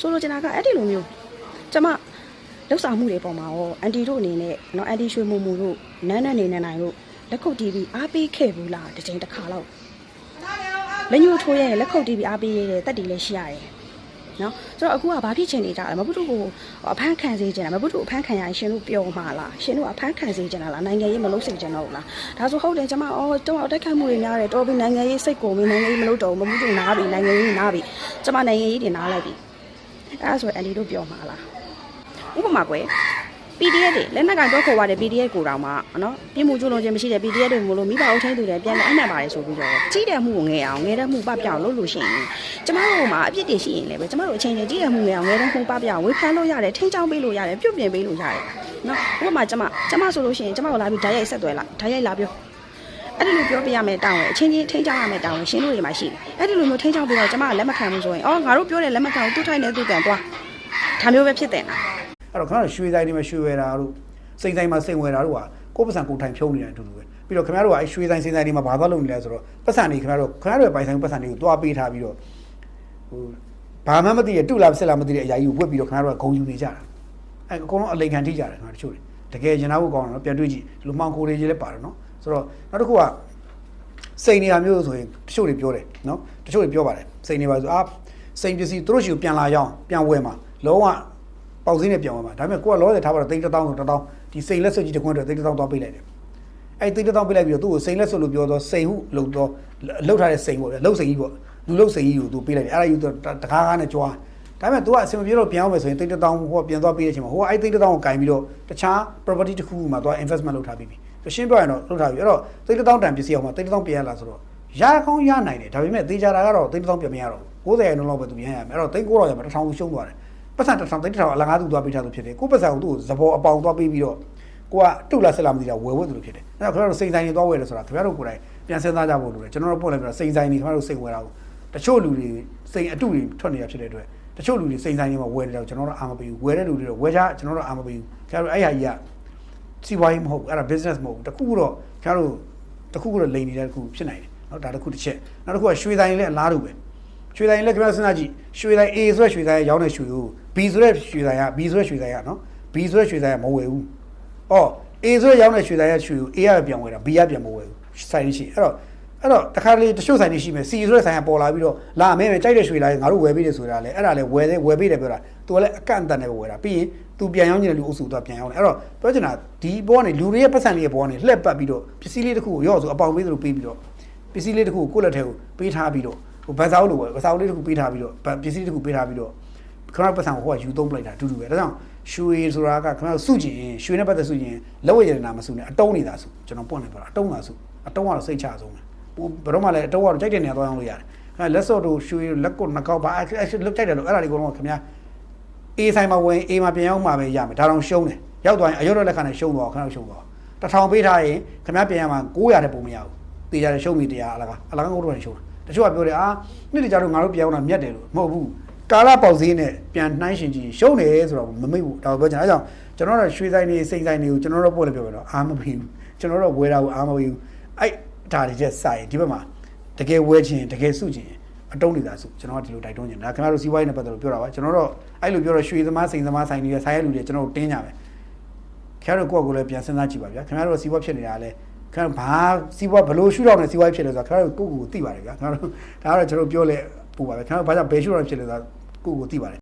ဆိုလိုချင်တာကအဲ့ဒီလိုမျိုးကျမလောက်ဆောင်မှုတွေပေါ်မှာရောအန်တီတို့အနေနဲ့เนาะအန်တီရွှေမူမူတို့နန်းနန်းနေနေနိုင်တို့လက်ခုပ်တီးပြီးအားပေးခဲ့ဘူးလားတစ်ချိန်တစ်ခါတော့လက်ညှိုးထိုးရဲ့လက်ခုပ်တီးပြီးအားပေးရတဲ့တက်တီလည်းရှိရတယ်နော်ဆိုတော့အခုကဘာဖြစ်ချင်နေကြလဲမပုတုကိုအဖမ်းခံစေချင်တာမပုတုအဖမ်းခံရရင်ရှင်တို့ပျော်မှာလားရှင်တို့အဖမ်းခံစေချင်တာလားနိုင်ငံရေးမလုပ်စေချင်တော့ဘူးလားဒါဆိုဟုတ်တယ်ကျွန်မအော်တော့တိုက်ခိုက်မှုတွေများတယ်တော်ပြီနိုင်ငံရေးစိတ်ကုန်ပြီနိုင်ငံရေးမလုပ်တော့ဘူးမပုတုနားပြီနိုင်ငံရေးနားပြီကျွန်မနိုင်ငံရေးတွေနားလိုက်ပြီ အဲ့ဒါဆိုရင်အန်ဒီတို့ပျော်မှာလားဥပမာကွယ် PDF တွေလက်နက်ကန်တော့ခေါ်ရတဲ့ PDF ကိုတောင်မှနော်ပြည်မှုကျူးလွန်ခြင်းမရှိတဲ့ PDF တွေမလို့မိဘအုပ်ထိန်းသူတွေပြန်လဲအနှံ့ပါတယ်ဆိုပြီးတော့ကြီးတဲ့မှုကိုငဲအောင်ငဲတဲ့မှုပပပြောင်းလုပ်လို့ရှိရင်ကျမတို့မှာအပြစ်တွေရှိရင်လည်းပဲကျမတို့အချိန်ချင်းကြီးတဲ့မှုငဲအောင်ငဲတဲ့မှုပပပြောင်းဝေဖန်လို့ရတယ်ထိန်းချောင်းပေးလို့ရတယ်ပြုတ်ပြင်ပေးလို့ရတယ်နော်ဥပမာကျမကျမဆိုလို့ရှိရင်ကျမကိုလာပြီးဓာတ်ရိုက်ဆက်သွဲလာဓာတ်ရိုက်လာပြော အဲ့ဒီလိုပြောပြရမယ်တောင်းတယ်အချင်းချင်းထိန်းချောင်းရမယ်တောင်းတယ်ရှင်းလို့တွေမှာရှိတယ်အဲ့ဒီလိုမျိုးထိန်းချောင်းပြီးတော့ကျမကလက်မခံဘူးဆိုရင်အော်ငါတို့ပြောတဲ့လက်မခံဘူးသူ့ထိုင်နေသူ့ကန်သွားဒါမျိုးပဲဖြစ်တယ်နော်အဲ့တော့ခင်ဗျားတို့ရွှေဆိုင်တွေမှာရွှေဝယ်တာတို့စိန်ဆိုင်မှာစိန်ဝယ်တာတို့ကကိုယ့်ပတ်စံကိုယ်ထိုင်ဖြုံးနေတဲ့အတူတူပဲပြီးတော့ခင်ဗျားတို့ကအဲ့ရွှေဆိုင်စိန်ဆိုင်တွေမှာဘာသွားလုပ်နေလဲဆိုတော့ပတ်စံတွေခင်ဗျားတို့ခင်ဗျားတို့ရဲ့ပိုင်ဆိုင်ပတ်စံတွေကိုတွားပေးထားပြီးတော့ဟိုဘာမှမသိရတုလားဆက်လားမသိတဲ့အရာကြီးကိုဝတ်ပြီးတော့ခင်ဗျားတို့ကဂုံယူနေကြတာအဲ့အကုန်လုံးအလိန်ခံထိကြတယ်ခင်ဗျားတို့တချို့တွေတကယ်ရင်နာဖို့ကောင်းတယ်နော်ပြန်တွေးကြည့်ဒီလိုမှောင်ခိုတွေကြီးလည်းပါတယ်နော် ဆိုတော့နောက်တစ်ခုကစိန်နေရာမျိုးဆိုရင်တချို့တွေပြောတယ်နော်တချို့တွေပြောပါတယ်စိန်နေပါဆိုအာစိန်ပစ္စည်းသူတို့ရှိကိုပြန်လာရအောင်ပြန်ဝယ်မှာလုံးဝပေါက်စင်းနဲ့ပြောင်းသွားမှာဒါပေမဲ့ကိုကလောတယ်ထားပါတော့တိတ်တစ်တောင်းဆိုတစ်တောင်းဒီစိန်လက်စွပ်ကြီးတစ်ခွန်းတော့တိတ်တစ်တောင်းသွားပေးလိုက်တယ်အဲ့တိတ်တစ်တောင်းပေးလိုက်ပြီးတော့သူ့ကိုစိန်လက်စွပ်လို့ပြောတော့စိန်ဟုလုံတော့လှုပ်ထားတဲ့စိန်ပေါ့ဗျလှုပ်စိန်ကြီးပေါ့လူလှုပ်စိန်ကြီးကိုသူပေးလိုက်တယ်အဲ့ဒါယူတော့တကားကားနဲ့ကြွားဒါပေမဲ့ तू ကအဆင်မပြေတော့ပြန်အောင်မယ်ဆိုရင်တိတ်တစ်တောင်းဟိုကပြန်သွားပေးတဲ့အချိန်မှာဟိုကအဲ့တိတ်တစ်တောင်းကိုကင်ပြီးတော့တခြား property တစ်ခုခုမှာသွား investment လုပ်ထားပြီးပြီ ရှင်းပြရင်တော့လုပ်ထားပြီအဲ့တော့တိတ်တစ်တောင်းတန်ပစ္စည်းအောင်မှာတိတ်တစ်တောင်းပြန်ရလာဆိုတော့ရကောင်းရနိုင်တယ်ဒါပေမဲ့သေချာတာကတော့တိတ်တစ်တောင်းပြန်မရတော့ဘူး90ရာခိုင်နှုန်းလောက်ပဲသူပြန်ရမယ်အဲ့တော့တိတ်9000ရမှာ1000ရှုံးသွားတယ်ပတ်စံတစ်ထောင်တိတ်တစ်ထောင်အလကားသူသွားပေးထားသူဖြစ်တယ်ကိုပတ်စံကိုသူ့ကိုသဘောအပေါင်သွားပေးပြီးတော့ကိုကတုတ်လားဆက်လားမသိတာဝယ်ဝတ်သူလို့ဖြစ်တယ်အဲ့တော့ခင်ဗျားတို့စိန်ဆိုင်တွေသွားဝယ်တယ်ဆိုတာခင်ဗျားတို့ကိုယ်တိုင်ပြန်စဉ်းစားကြဖို့လိုတယ်ကျွန်တော်တို့ပို့လိုက်ပြီးတော့စိန်ဆိုင်တွေခင်ဗျားတို့စိန်ဝယ်တာကိုတချို့လူတွေစိန်အတုတွေထွက်နေတာဖြစ်တဲ့အတွက်တချို့လူတွေစိန်ဆိုင်တွေမှာဝယ်တယ်တော့ကျွန်တော်တို့အာမပေးဘူးဝယ်တဲ့လူတွေတော့ဝယ်ကြကျွန်တော်တို့အာမပေးဘူးခင်ဗျားတို့အဲ့ဟာကြီးက စီးပွားရေးမဟုတ်ဘူးအဲ့ဒါ business မဟုတ်ဘူးတခုခုတော့ခင်ဗျားတို့တခုခုတော့လိန်နေတဲ့တခုဖြစ်နိုင်တယ်နော်ဒါတခုတစ်ချက်နောက်တစ်ခုကရွှေဆိုင်လည်းအလားတူပဲရွှေဆိုင်လည်းခင်ဗျားစဉ်းစားကြည့်ရွှေဆိုင် A ဆိုတဲ့ရွှေဆိုင်ရောင်းတဲ့ရွှေကို B ဆိုတဲ့ရွှေဆိုင်က B ဆိုတဲ့ရွှေဆိုင်ကနော် B ဆိုတဲ့ရွှေဆိုင်ကမဝယ်ဘူး။အော် A ဆိုတဲ့ရောင်းတဲ့ရွှေဆိုင်ကရွှေကို A ကပြန်ဝယ်တာ B ကပြန်မဝယ်ဘူး။ဆိုင်ရှိအဲ့တော့ အဲ့တော့တခါလေတချို့ဆိုင်တွေရှိမယ်စီဆိုတဲ့ဆိုင်ကပေါ်လာပြီးတော့လာမဲမဲကြိုက်တဲ့ရွှေလာရင်ငါတို့ဝယ်ပေးတယ်ဆိုတာလေအဲ့ဒါလေဝယ်တယ်ဝယ်ပေးတယ်ပြောတာသူကလည်းအကန့်အသတ်နဲ့ပဲဝယ်တာပြီးရင် तू ပြန်ရောင်းကျင်တဲ့လူအုပ်စုသူကပြန်ရောင်းတယ်အဲ့တော့ပြောချင်တာဒီဘောကနေလူတွေရဲ့ပတ်စံလေးရဲ့ဘောကနေလှက်ပတ်ပြီးတော့ပစ္စည်းလေးတစ်ခုကိုရော့ဆိုအပေါင်ပေးသလိုပေးပြီးတော့ပစ္စည်းလေးတစ်ခုကိုကိုယ့်လက်ထဲကိုပေးထားပြီးတော့ဟိုဘတ်စာအုပ်လိုပဲဘတ်စာအုပ်လေးတစ်ခုပေးထားပြီးတော့ပစ္စည်းတစ်ခုပေးထားပြီးတော့ခဏပတ်စံကိုဟိုကယူသုံးပလိုက်တာအတူတူပဲဒါကြောင့်ရွှေဆိုတာကခဏစုကြည့်ရင်ရွှေနဲ့ပတ်သက်စုကြည့်ရင်လက်ဝဲရတနာမစုနဲ့အတုံးနေတာစုကျွန်တော်ပွင့်နေပါလားအတုံးတာစုအတုံးကတော့စိတ်ချဆုံးတယ် ပိုဘယ်တော့မှလည်းအတုံးကတော့ကြိုက်တဲ့နေရာသွားအောင်လို့ရတယ်ခင်ဗျာလက်စော့တို့ရွှေလက်ကုတ်နှကောက်ပါအဲ့လုတ်ကြိုက်တယ်လို့အဲ့ဒါတွေကတော့ခင်ဗျာအေးဆိုင်မှာဝင်အေးမှာပြန်ရောက်မှာပဲရမယ်ဒါတော့ရှုံးတယ်ရောက်သွားရင်အရုပ်တဲ့လက်ခံနဲ့ရှုံးသွားခင်ဗျာရှုံးသွားတထောင်ပေးထားရင်ခင်ဗျာပြန်ရမှာ900တဲ့ပုံမရဘူးတေးကြတယ်ရှုံးပြီတရားအလကားအလကားကိုတော့ရှုံးတာတချို့ကပြောတယ်အာနှစ်တကြတော့ငါတို့ပြောင်းတာမြတ်တယ်လို့မဟုတ်ဘူးကာလပေါက်စည်းနဲ့ပြန်နှိုင်းရှင်ကြည့်ရှုံးတယ်ဆိုတော့မမိတ်ဘူးဒါပြောချင်အဲကြောင့်ကျွန်တော်တို့ရွှေဆိုင်တွေစိန်ဆိုင်တွေကိုကျွန်တော်တို့ပို့လည်းပြောပြတော့အာမပေးဘူးကျွန်တော်တို့ဝယ်တာကိုအာမပေးဘူးအဲ့ ဒါတွေချက်စိုက်ဒီဘက်မှာတကယ်ဝယ်ခြင်းတကယ်စုခြင်းအတုံးနေတာစုကျွန်တော်ကဒီလိုတိုက်တွန်းခြင်းဒါခင်ဗျားတို့စီးပွားရေးနဲ့ပတ်သက်လို့ပြောတာပါကျွန်တော်တို့အဲ့လိုပြောတော့ရွှေသမားစိန်သမားဆိုင်တွေဆိုင်ရလူတွေကျွန်တော်တို့တင်းကြမယ်ခင်ဗျားတို့ကိုယ့်ကိုယ်လည်းပြန်စဉ်းစားကြည့်ပါဗျာခင်ဗျားတို့စီးပွားဖြစ်နေတာလည်းခင်ဗျာဘာစီးပွားဘလို့ရှုတော့နေစီးပွားဖြစ်လဲဆိုတော့ခင်ဗျားတို့ကိုယ့်ကိုယ်ကိုသိပါတယ်ဗျာခင်ဗျားတို့ဒါကတော့ကျွန်တော်ပြောလဲပူပါပဲခင်ဗျားတို့ဘာကြောင့်ဘယ်ရှုတော့ဖြစ်လဲဆိုတော့ကိုယ့်ကိုယ်သိပါတယ်